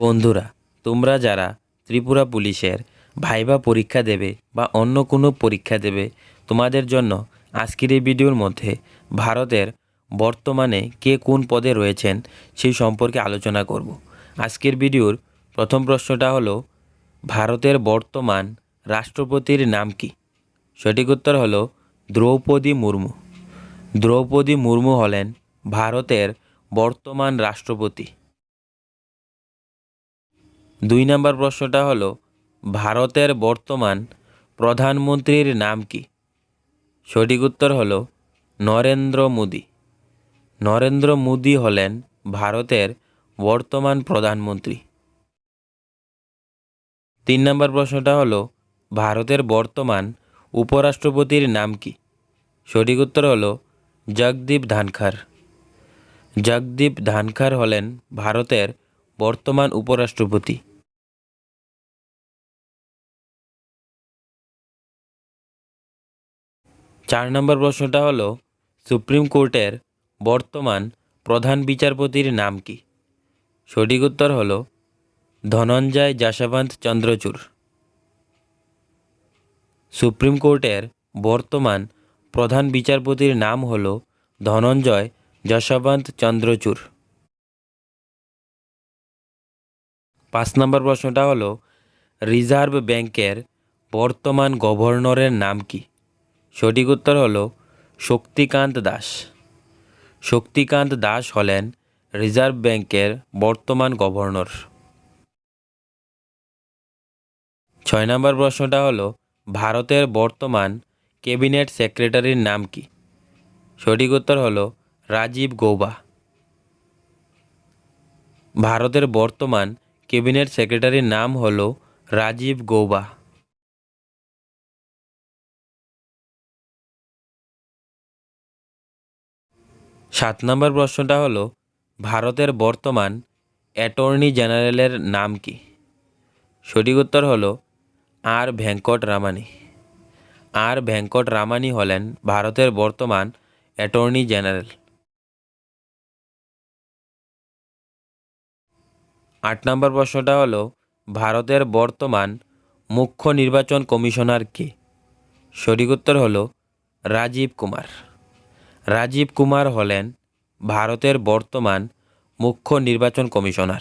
বন্ধুরা, তোমরা যারা ত্রিপুরা পুলিশের ভাইবা পরীক্ষা দেবে বা অন্য কোনো পরীক্ষা দেবে, তোমাদের জন্য আজকের এই ভিডিওর মধ্যে ভারতের বর্তমানে কে কোন পদে রয়েছেন সেই সম্পর্কে আলোচনা করব। আজকের ভিডিওর প্রথম প্রশ্নটা হলো, ভারতের বর্তমান রাষ্ট্রপতির নাম কি? সঠিক উত্তর হলো দ্রৌপদী মুর্মু। দ্রৌপদী মুর্মু হলেন ভারতের বর্তমান রাষ্ট্রপতি। দুই নম্বর প্রশ্নটা হলো, ভারতের বর্তমান প্রধানমন্ত্রীর নাম কি? সঠিক উত্তর হল, নরেন্দ্র মোদি। নরেন্দ্র মোদি হলেন ভারতের বর্তমান প্রধানমন্ত্রী। তিন নম্বর প্রশ্নটা হলো, ভারতের বর্তমান উপরাষ্ট্রপতির নাম কি? সঠিক উত্তর হলো, জগদীপ ধানখার জগদীপ ধানখার হলেন ভারতের বর্তমান উপরাষ্ট্রপতি। চার নম্বর প্রশ্নটা হলো, সুপ্রিম কোর্টের বর্তমান প্রধান বিচারপতির নাম কি? সঠিক উত্তর হল, ধনঞ্জয় যশবন্ত চন্দ্রচূড়। সুপ্রিম কোর্টের বর্তমান প্রধান বিচারপতির নাম হল ধনঞ্জয় যশবন্ত চন্দ্রচূড়। পাঁচ নম্বর প্রশ্নটা হলো, রিজার্ভ ব্যাংকের বর্তমান গভর্নরের নাম কি? সঠিক উত্তর হলো, শক্তিকান্ত দাস। শক্তিকান্ত দাস হলেন রিজার্ভ ব্যাংকের বর্তমান গভর্নর। ছয় নম্বর প্রশ্নটা হলো, ভারতের বর্তমান ক্যাবিনেট সেক্রেটারির নাম কি? সঠিক উত্তর হলো, রাজীব গৌবা। ভারতের বর্তমান ক্যাবিনেট সেক্রেটারির নাম হলো রাজীব গৌবা। সাত নম্বর প্রশ্নটা হলো, ভারতের বর্তমান অ্যাটর্নি জেনারেলের নাম কি? সঠিক উত্তর হলো, আর ভেঙ্কট রামানি। আর ভেঙ্কট রামানি হলেন ভারতের বর্তমান অ্যাটর্নি জেনারেল। আট নম্বর প্রশ্নটা হলো, ভারতের বর্তমান মুখ্য নির্বাচন কমিশনার কে? সঠিক উত্তর হলো, রাজীব কুমার। রাজীব কুমার হলেন ভারতের বর্তমান মুখ্য নির্বাচন কমিশনার।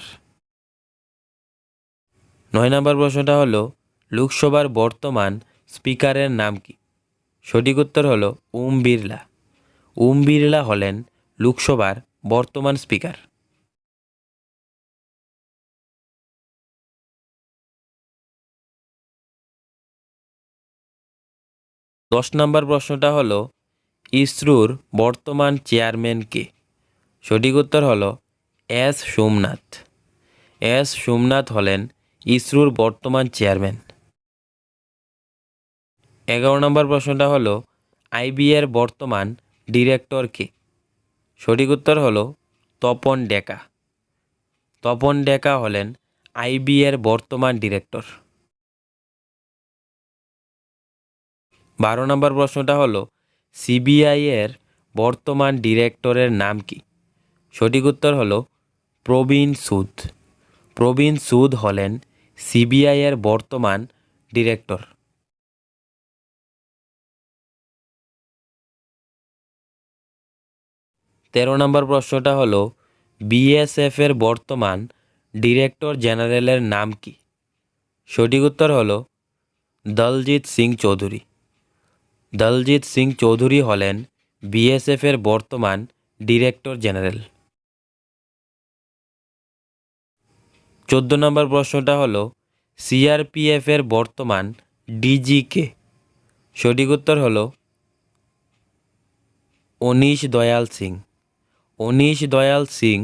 নয় নম্বর প্রশ্নটা হলো, লোকসভার বর্তমান স্পিকারের নাম কি? সঠিক উত্তর হলো, ওম বিড়লা। ওম বিড়লা হলেন লোকসভার বর্তমান স্পিকার। দশ নম্বর প্রশ্নটা হলো, ইসরোর বর্তমান চেয়ারম্যান কে? সঠিক উত্তর হলো, এস সোমনাথ। এস সোমনাথ হলেন ইসরোর বর্তমান চেয়ারম্যান। এগারো নম্বর প্রশ্নটা হলো আইবিএর বর্তমান ডিরেক্টর কে? সঠিক উত্তর হলো, তপন ডেকা। তপন ডেকা হলেন আইবিএর বর্তমান ডিরেক্টর। বারো নম্বর প্রশ্নটা হলো সিবিআই এর বর্তমান ডিরেক্টরের নাম কি? সঠিক উত্তর হলো, প্রবীণ সুদ। প্রবীণ সুদ হলেন সিবিআই এর বর্তমান ডিরেক্টর। তেরো নম্বর প্রশ্নটা হলো বিএসএফ এর বর্তমান ডিরেক্টর জেনারেলের নাম কি? সঠিক উত্তর হলো, দলজিৎ সিং চৌধুরী। দলজিৎ সিং চৌধুরী হলেন বিএসএফ এর বর্তমান ডিরেক্টর জেনারেল। চোদ্দ নম্বর প্রশ্নটা হলো সিআরপিএফ এর বর্তমান ডিজি কে সঠিক উত্তর হলো, অনিশ দয়াল সিং। অনিশ দয়াল সিং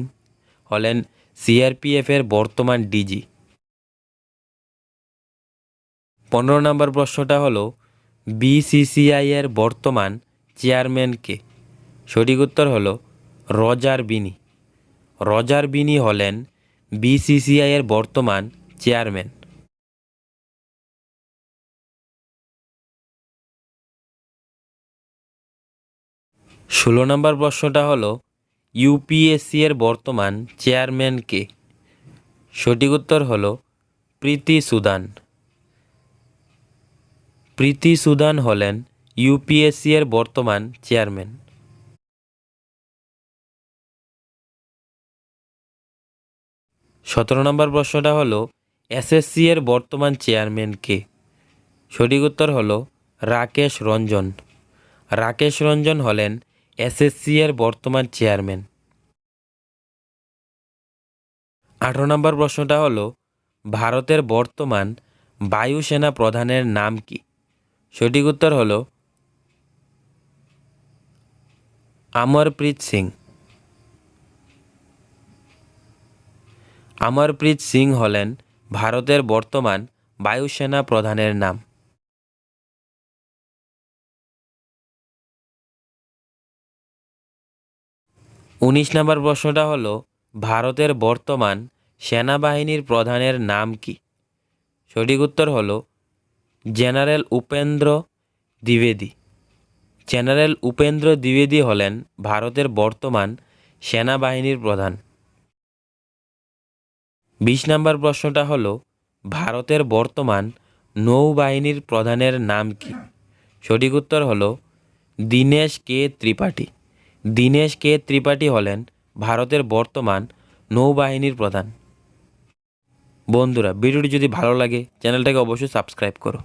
হলেন সিআরপিএফ এর বর্তমান ডিজি। পনেরো নম্বর প্রশ্নটা হলো বিসিসিআই এর বর্তমান চেয়ারম্যান কে সঠিক উত্তর হল রজার বিনি। রজার বিনি হলেন বিসিসিআই এর বর্তমান চেয়ারম্যান। ষোলো নম্বর প্রশ্নটা হলো ইউপিএসসি এর বর্তমান চেয়ারম্যান কে সঠিক উত্তর হল প্রীতি সুদান। প্রীতি সুদান হলেন ইউপিএসসি এর বর্তমান চেয়ারম্যান। সতেরো নম্বর প্রশ্নটা হলো, এসএসসি এর বর্তমান চেয়ারম্যান কে? সঠিক উত্তর হলো, রাকেশ রঞ্জন। রাকেশ রঞ্জন হলেন এসএসসি এর বর্তমান চেয়ারম্যান। আঠারো নম্বর প্রশ্নটা হলো, ভারতের বর্তমান বায়ুসেনা প্রধানের নাম কি? সঠিক উত্তর হলো আমরপ্রীত সিং। অমরপ্রীত সিং হলেন ভারতের বর্তমান বায়ুসেনা প্রধানের নাম। উনিশ নম্বর প্রশ্নটা হলো, ভারতের বর্তমান সেনাবাহিনীর প্রধানের নাম কি? সঠিক উত্তর হলো জেনারেল উপেন্দ্র দ্বিবেদী। জেনারেল উপেন্দ্র দ্বিবেদী হলেন ভারতের বর্তমান সেনাবাহিনীর প্রধান। বিশ নম্বর প্রশ্নটা হল, ভারতের বর্তমান নৌবাহিনীর প্রধানের নাম কি? সঠিক উত্তর হল, দীনেশ কে ত্রিপাঠী। দীনেশ কে ত্রিপাঠী হলেন ভারতের বর্তমান নৌবাহিনীর প্রধান। বন্ধুরা ভিডিওটি যদি ভালো লাগে চ্যানেলটাকে অবশ্যই সাবস্ক্রাইব করো।